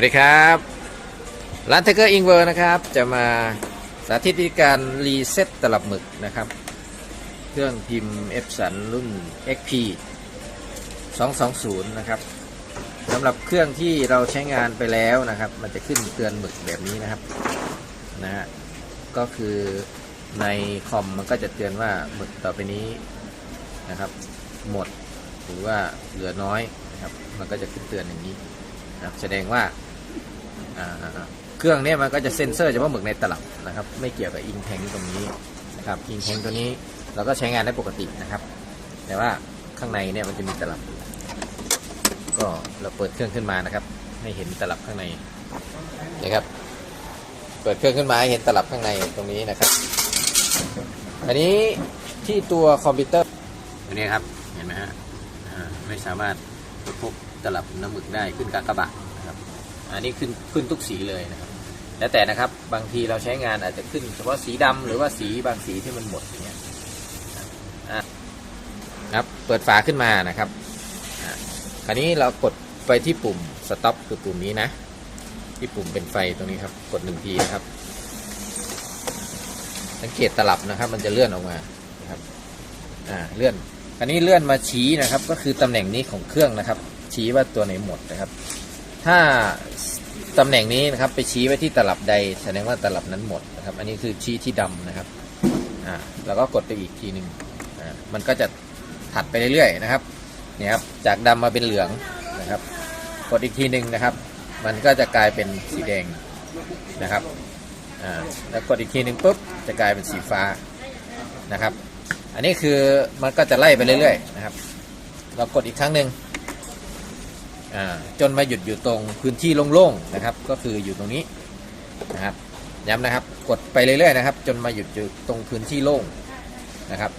วัสดีครับ ร้านเทเกอร์อิงเวอร์นะครับ จะมาสาธิตวิธีการรีเซ็ตตลับหมึกนะครับ เครื่องพิมพ์ e p s o n รุ่น XP 220 นะครับสำหรับเครื่องที่เราใช้งานไปแล้วนะครับ มันจะขึ้นเตือนหมึกแบบนี้นะครับนะฮะก็คือในคอมมันก็จะเตือนว่าหมึกต่อไปนี้นะครับ หมดหรือว่าเหลือน้อยนะครับ มันก็จะขึ้นเตือนอย่างนี้นะครับแสดงว่า เครื่องเนี้มันก็จะเซ็นเซอร์เฉพาะหมึกในตลับนะครับ ไม่เกี่ยวกับอิงแทงตรงนี้นะครับอิงแทงตัวนี้เราก็ใช้งานได้ปกตินะครับ แต่ว่าข้างในเนี่ยมันจะมีตลับ ก็เราเปิดเครื่องขึ้นมานะครับ ให้เห็นตลับข้างในนะครับ เปิดเครื่องขึ้นมาให้เห็นตลับข้างในตรงนี้นะครับ อันนี้ที่ตัวคอมพิวเตอร์อันนี้ครับเห็นไหมฮะไม่สามารถพบตลับน้ำหมึกได้ขึ้นกากบาทนะครับ อันนี้ขึ้นขึ้นทุกสีเลยนะครับ แล้วแต่นะครับบางทีเราใช้งานอาจจะขึ้นเฉพาะสีดำหรือว่าสีบางสีที่มันหมดอย่างเงี้ยอะครับเปิดฝาขึ้นมานะครับอะคราวนี้เรากดไปที่ปุ่ม stop คือปุ่มนี้นะ ที่ปุ่มเป็นไฟตรงนี้ครับ กดหนึ่งทีนะครับ สังเกตตลับนะครับ มันจะเลื่อนออกมานะครับอ่าเลื่อนอันนี้เลื่อนมาชี้นะครับ ก็คือตำแหน่งนี้ของเครื่องนะครับ ชี้ว่าตัวไหนหมดนะครับ ถ้าตำแหน่งนี้นะครับไปชี้ไว้ที่ตลับใดแสดงว่าตลับนั้นหมดนะครับ อันนี้คือชี้ที่ดำนะครับอ่าแล้วก็กดไปอีกทีหนึ่งอ่ามันก็จะถัดไปเรื่อยๆนะครับเนี่ยครับจากดำมาเป็นเหลืองนะครับ กดอีกทีหนึ่งนะครับ มันก็จะกลายเป็นสีแดงนะครับอ่าแล้วกดอีกทีหนึ่งปุ๊บจะกลายเป็นสีฟ้านะครับ อันนี้คือมันก็จะไล่ไปเรื่อยๆนะครับ เรากดอีกครั้งหนึ่ง จนมาหยุดอยู่ตรงพื้นที่โล่งๆนะครับ ก็คืออยู่ตรงนี้นะครับย้ำนะครับ กดไปเรื่อยๆนะครับ จนมาหยุดอยู่ตรงพื้นที่โล่งนะครับ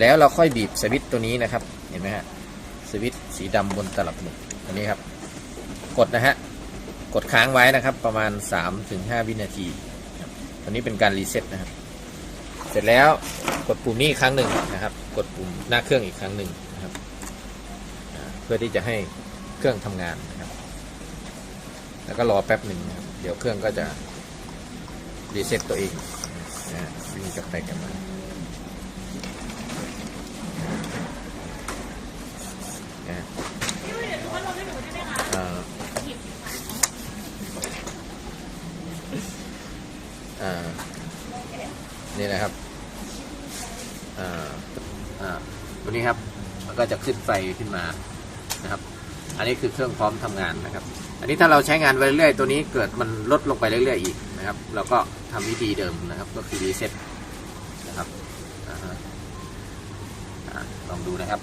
แล้วเราค่อยบีบสวิตตัวนี้นะครับ เห็นไหมฮะสวิตสีดำบนตลับหมึกอันนี้ครับ กดนะฮะกดค้างไว้นะครับ ประมาณ 3-5 วินาทีครับตัวนี้เป็นการรีเซ็ตนะครับ เสร็จแล้วกดปุ่มนี้อีกครั้งหนึ่งนะครับ กดปุ่มหน้าเครื่องอีกครั้งหนึ่งนะครับ เพื่อที่จะให้ เครื่องทำงานนะครับ แล้วก็รอแป๊บหนึ่งนะครับเดี๋ยวเครื่องก็จะรีเซ็ตตัวเองนะฮะวิ่งกลับไปกลับมานะฮะอ่าอ่านี่นะครับอ่าอ่าตัวนี้ครับ มันก็จะขึ้นไฟขึ้นมานะครับ อันนี้คือเครื่องพร้อมทำงานนะครับ อันนี้ถ้าเราใช้งานไปเรื่อยๆตัวนี้เกิดมันลดลงไปเรื่อยๆอีกนะครับ เราก็ทำวิธีเดิมนะครับ ก็คือรีเซ็ตนะครับอลองดูนะครับ